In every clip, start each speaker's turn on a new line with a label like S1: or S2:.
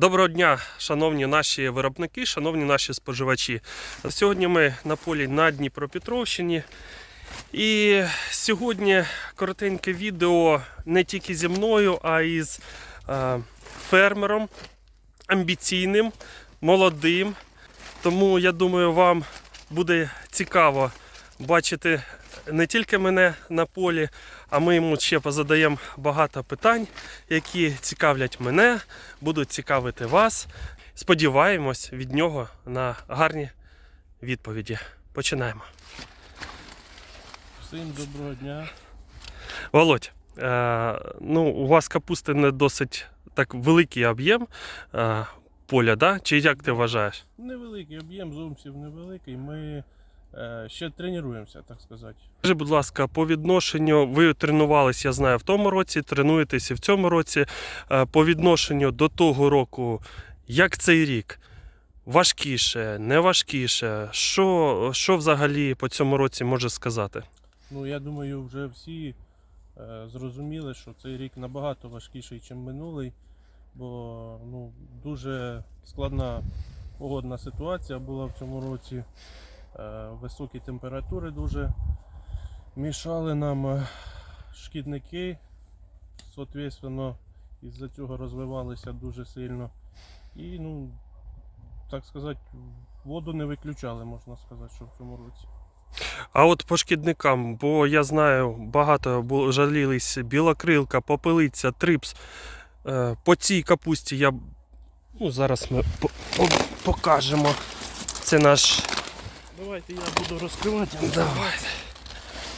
S1: Доброго дня, шановні наші виробники, шановні наші споживачі. Сьогодні ми на полі на Дніпропетровщині. І сьогодні коротеньке відео не тільки зі мною, а й з е, фермером амбіційним, молодим. Тому я думаю, вам буде цікаво бачити не тільки мене на полі, а ми йому ще позадаємо багато питань, які цікавлять мене, будуть цікавити вас. Сподіваємось від нього на гарні відповіді. Починаємо.
S2: Всім доброго дня.
S1: Володь, е, ну, у вас капусти не досить так великий об'єм е, поля, да? чи як ти вважаєш?
S2: Невеликий об'єм, зовсім невеликий. Ми ще тренуємося, так сказати.
S1: Скажи, будь ласка, по відношенню, ви тренувались, я знаю, в тому році, тренуєтесь і в цьому році. Е, По відношенню до того року, як цей рік? Важкіше, не важкіше? Що, що взагалі по цьому році може сказати?
S2: Ну, я думаю, вже всі е, зрозуміли, що цей рік набагато важкіший, ніж минулий, бо ну, дуже складна погодна ситуація була в цьому році. Е, високі температури дуже мішали нам е, шкідники. Соответственно, із-за цього розвивалися дуже сильно. І, ну, так сказати, воду не виключали, можна сказати, що в цьому році.
S1: А от по шкідникам, бо я знаю, багато жалілись білокрилка, попелиця, трипс. Е, По цій капусті я. Ну, зараз ми по- по- покажемо. Це наш.
S2: Давайте я буду розкривати.
S1: Давайте.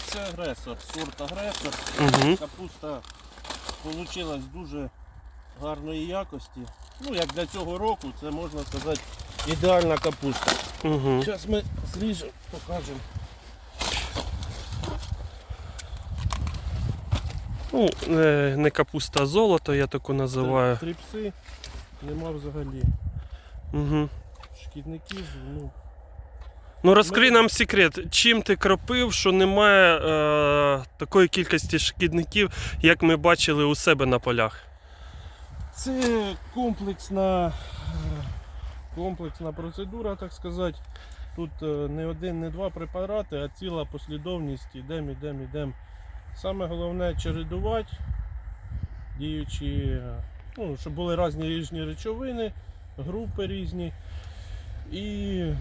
S2: Це агресор, сорт агресор.
S1: Угу.
S2: Капуста вийшла дуже гарної якості. Ну, як для цього року, це можна сказати ідеальна капуста.
S1: Угу.
S2: Зараз ми зріжемо, покажемо.
S1: Ну, не капуста, а золото, я таку називаю.
S2: Тріпси нема взагалі.
S1: Угу.
S2: Шкідників, ну,
S1: Ну розкрий нам секрет, чим ти кропив, що немає е, такої кількості шкідників, як ми бачили у себе на полях.
S2: Це комплексна, е, комплексна процедура, так сказати. Тут е, не один, не два препарати, а ціла послідовність. Ідемо, ідемо, ідемо. Саме головне чередувати, діючи, е, ну, щоб були різні різні речовини, групи різні. І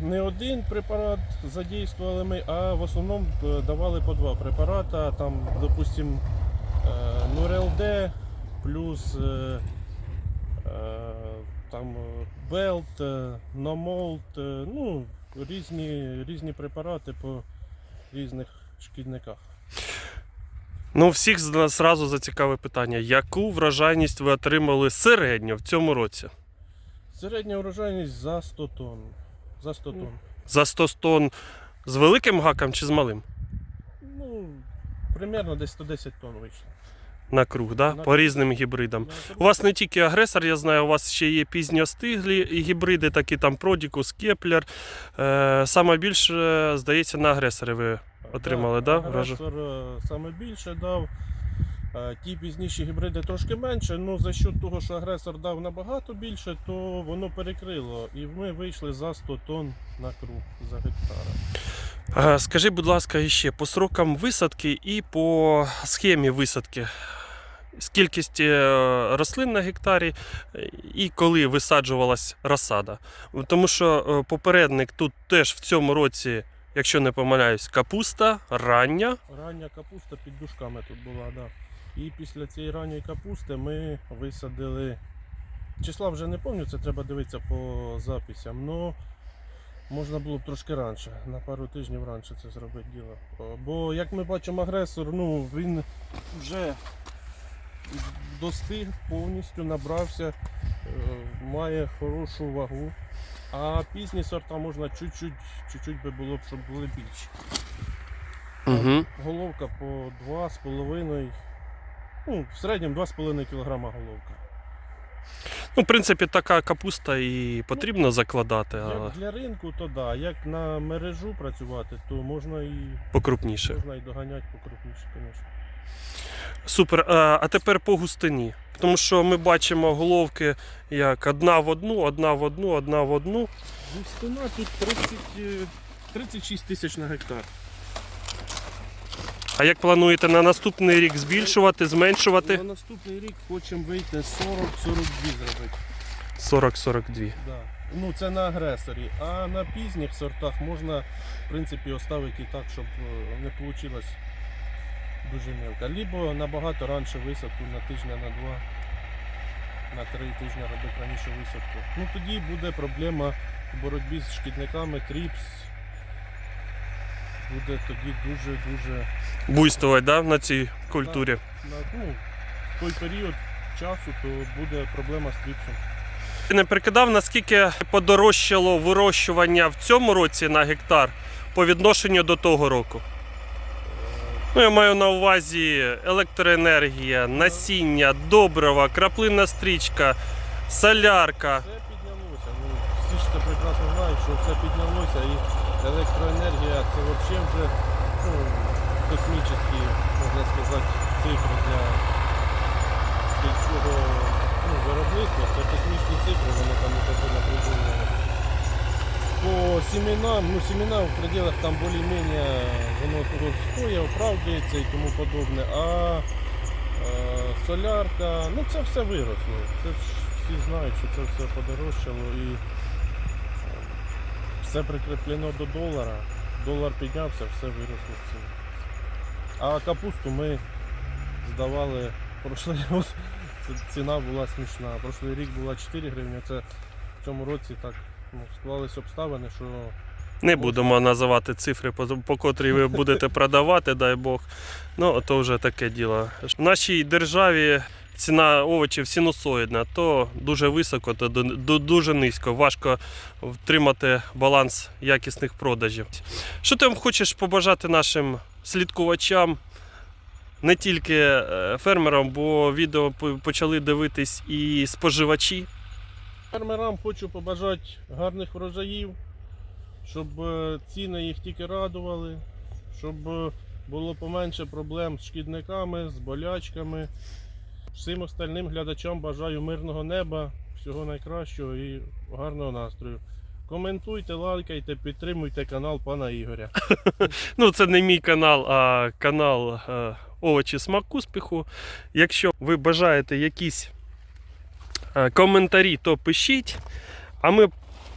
S2: не один препарат задействували ми, а в основному е, давали по два препарати. Там, допустим, Нурелд плюс е, Е, там е, Белт, е, Номолт, е, ну, різні, різні препарати по різних шкідниках.
S1: Ну, всіх зразу зацікаве питання, яку врожайність ви отримали середньо в цьому році?
S2: Середня урожайність за 100 тонн. За 100 тонн.
S1: За 100 тонн з великим гаком чи з малим?
S2: Ну, примерно десь 110 тонн вийшло.
S1: На круг, да?
S2: На
S1: по різним гібридам. У вас не тільки агресор, я знаю, у вас ще є пізньостиглі гібриди, такі там Продікус, Кеплер. Е, саме більше, здається, на агресори ви отримали, да,
S2: Агресор е, саме більше дав. Е, Ті пізніші гібриди трошки менше, але за счет того, що агресор дав набагато більше, то воно перекрило. І ми вийшли за 100 тонн на круг за гектара.
S1: Е, Скажи, будь ласка, іще по срокам висадки і по схемі висадки. З кількості е, рослин на гектарі і коли висаджувалась розсада. Тому що попередник тут теж в цьому році, якщо не помиляюсь, капуста рання.
S2: Рання капуста під дужками тут була, да. І після цієї ранньої капусти ми висадили. Числа вже не пам'ятаю, це треба дивитися по записям. але можна було б трошки раніше, на пару тижнів раніше це зробити діло. Бо як ми бачимо, агресор, ну він вже достиг повністю, набрався, е, має хорошу вагу. А пізні сорта можна чуть-чуть, чуть-чуть би було б, щоб були більші.
S1: Угу.
S2: Головка по 2,5. Ну, в середньому 2,5 кг головка.
S1: Ну, в принципі, така капуста і потрібно закладати, але
S2: для ринку, то да. Як на мережу працювати, то можна і
S1: покрупніше.
S2: можна і доганяти покрупніше, звісно.
S1: Супер. Е, А тепер по густині. Тому що ми бачимо головки як одна в одну, одна в одну, одна в одну.
S2: Густина тут 30, е, 36 тисяч на гектар.
S1: А як плануєте на наступний рік збільшувати, зменшувати?
S2: На наступний рік хочемо вийти 40-42 зробити.
S1: 40-42.
S2: Да. Ну, це на агресорі. А на пізніх сортах можна, в принципі, оставити і так, щоб е, не вийшло дуже мелко. Либо набагато раніше висадку на тижня на два, на три тижні робити раніше висадку. Ну тоді буде проблема в боротьбі з шкідниками, тріпс. Буде тоді дуже-дуже
S1: Буйствувати да, на цій культурі.
S2: на ну, той період часу то буде проблема з тріпсом.
S1: Ти не прикидав, наскільки подорожчало вирощування в цьому році на гектар по відношенню до того року? Ну, я маю на увазі електроенергія, насіння, добрива, краплинна стрічка, солярка.
S2: Це піднялося. Ну, всі ж це прекрасно знають, що це піднялося і електроенергія це взагалі вже ну, космічні, можна сказати, цифри для сільського ну, виробництва. Це космічні цифри, вони там не напружені. По семенам, ну семена в пределах там більш-менш воно того стоїть, оправдується і тому подобне. А е, солярка, ну це все виросло. Це всі знають, що це все подорожчало і все прикріплено до долара. Долар піднявся, все виросло в ціні. А капусту ми здавали прошлий рік. Ціна була смішна. Прошлий рік була 4 гривні, це в цьому році так ну, склались обставини, що
S1: Не будемо називати цифри, по, по котрій ви будете продавати, дай Бог. Ну, то вже таке діло. В нашій державі ціна овочів синусоїдна, то дуже високо, то дуже низько. Важко втримати баланс якісних продажів. Що ти хочеш побажати нашим слідкувачам? Не тільки е, фермерам, бо відео почали дивитись і споживачі.
S2: Фермерам хочу побажати гарних врожаїв, щоб е, ціни їх тільки радували, щоб е, було поменше проблем з шкідниками, з болячками. Всім остальним глядачам бажаю мирного неба, всього найкращого і гарного настрою. Коментуйте, лайкайте, підтримуйте канал пана Ігоря.
S1: Ну, це не мій канал, а канал е, Овочі Смак успіху. Якщо ви бажаєте якісь е, коментарі, то пишіть. А ми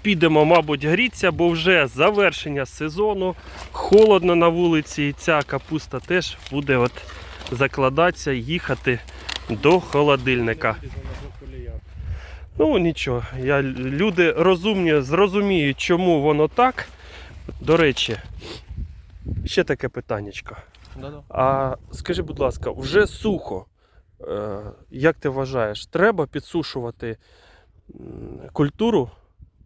S1: підемо, мабуть, грітися, бо вже завершення сезону. Холодно на вулиці, і ця капуста теж буде от закладатися, їхати до холодильника. Ну нічого, я, люди розумні, зрозуміють, чому воно так. До речі, ще таке питаннячко. А скажи, будь ласка, вже сухо. Е, як ти вважаєш, треба підсушувати культуру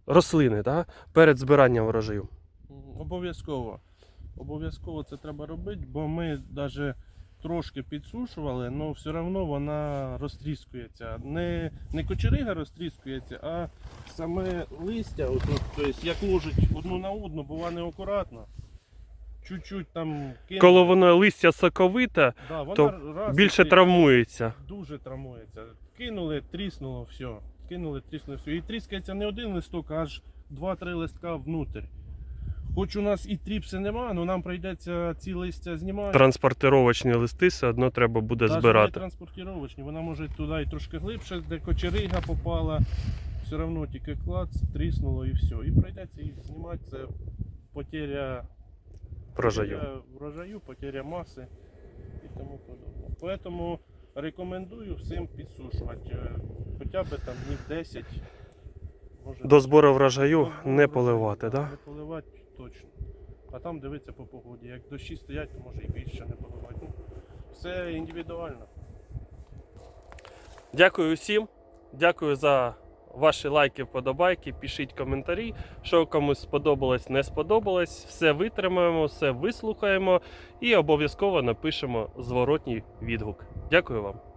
S1: рослини да, перед збиранням врожаю?
S2: Обов'язково. Обов'язково це треба робити, бо ми навіть трошки підсушували, але все одно вона розтріскується. Не, не кочерига розтріскується, а саме листя, отут, тобто, як ложить одну на одну, бува неакуратно. Чуть-чуть там кинули.
S1: Коли воно листя соковите,
S2: да, вона
S1: то
S2: раз
S1: більше
S2: і
S1: травмується.
S2: дуже травмується. Кинули, тріснуло, все. Кинули, тріснуло, все. І тріскається не один листок, а аж 2-3 листка внутрь. Хоч у нас і тріпси нема, але нам прийдеться ці листя знімати.
S1: Транспортировочні листи все одно треба буде
S2: не
S1: збирати.
S2: транспортировочні, вона може туди і трошки глибше, де кочерига попала. Все одно тільки клац, тріснуло і все. І прийдеться їх знімати. Це потеря
S1: Врожаю.
S2: потеря врожаю, потеря маси і тому подобне. Тому рекомендую всім підсушувати. е, Хоча б там днів 10. Може,
S1: До збору врожаю не поливати,
S2: так,
S1: да?
S2: Не поливати точно. А там дивитися по погоді. Як дощі стоять, то може і більше не поливати. Ну, все індивідуально.
S1: Дякую всім. Дякую за ваші лайки, вподобайки. Пишіть коментарі, що комусь сподобалось, не сподобалось. Все витримаємо, все вислухаємо і обов'язково напишемо зворотній відгук. Дякую вам.